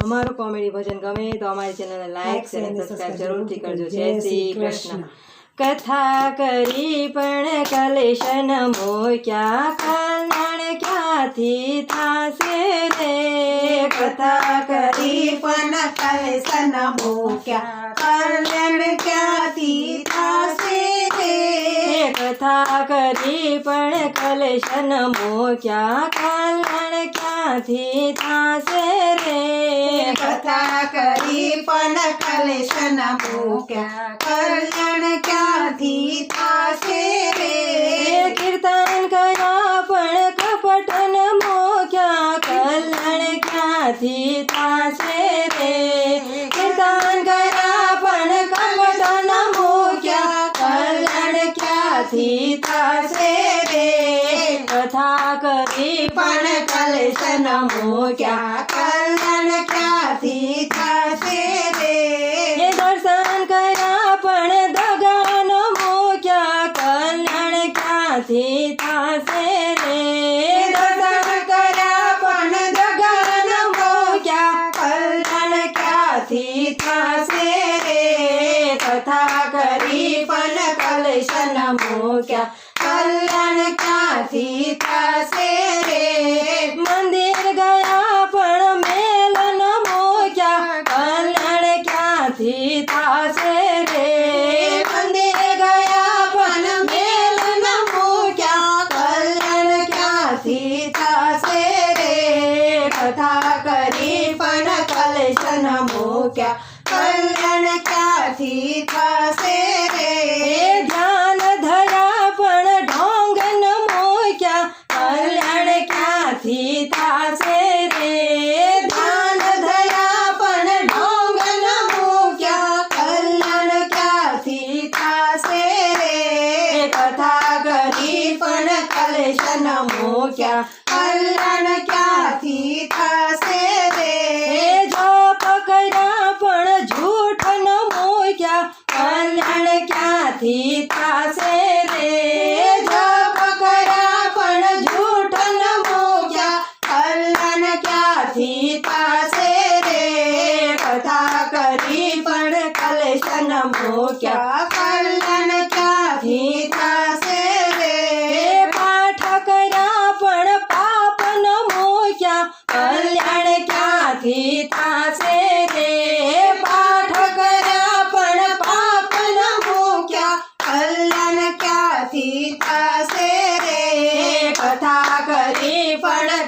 અમારું કોમેડી ભજન ગમે તો અમારી ચેનલને લાઈક શેર અને સબસ્ક્રાઇબ જરૂરથી કરજો જય શ્રી કૃષ્ણ કથા કરી પણ કલેશન મોક્યા કલ્યાણ ક્યાંથી થાશે રે કથા કરી પણ કલેસન મૂક્યા કલ્યાણ ક્યાંથી થાશે રે હે કથા કરી પણ કલેશન મોક્યા કલ્યાણ ક્યાંથી થાશે રે? કથા કરી પણ કલેસન મૂક્યા. કલ્યાણ ક્યાંથી થાશે રે? કીર્તન કર્યા दीपन कलशन क्या कलन क्या सीता से दे दर्शन करा, पण दगान क्या क्या सीता से रे दर्शन दगान क्या सीता से रे कथा करी पन कलशन क्या कल्याण का सीता से रे। मंदिर गया पर मेलन मोक्या। कल्याण क्या सीता से रे। मंदिर गया पर मेलन मोक्या। कल्याण क्या सीता से रे। कथा करी पन कलशन मोक्या। कल्याण क्या सीता से रे। ध्यान कलेशन क्या क्या थी रे जो पकड़ा पण झूठ न क्या थी जो पकड़ा झूठ न क्या थी थसे रे पता करी पण कलेशन मोक्या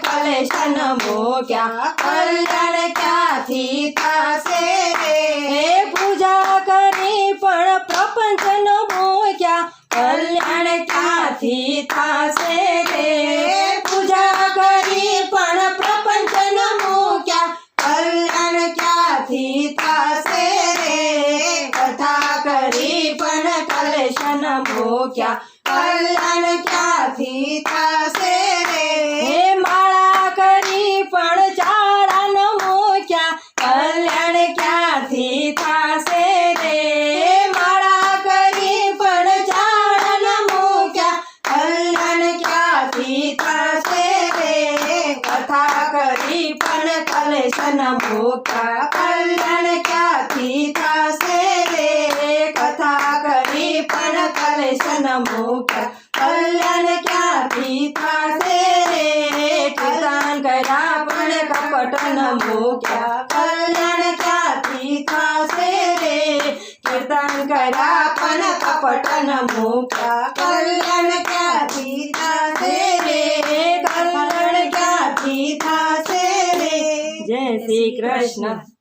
કલેશન મૂક્યા કલ્યાણ ક્યાંથી થાશે રે હે પૂજા કરી પણ પ્રપંચ ન મોક્યા કલ્યાણ ક્યાંથી થાશે રે પૂજા કરી પણ પ્રપંચ ન મૂક્યા કલ્યાણ ક્યાંથી થાશે રે કથા કરી પણ કલેશન મૂક્યા કલ્યાણ ક્યાંથી થાશે प्रभु का कल्याण क्या थीता से रे कथा करी पर कलेशन मुख्य कल्याण क्या थीता से रे कल्याण करा पण कपटन मुख्य कल्याण क्या थीता से रे कीर्तन करा पण कपटन मुख्य कल्याण શ્રી કૃષ્ણ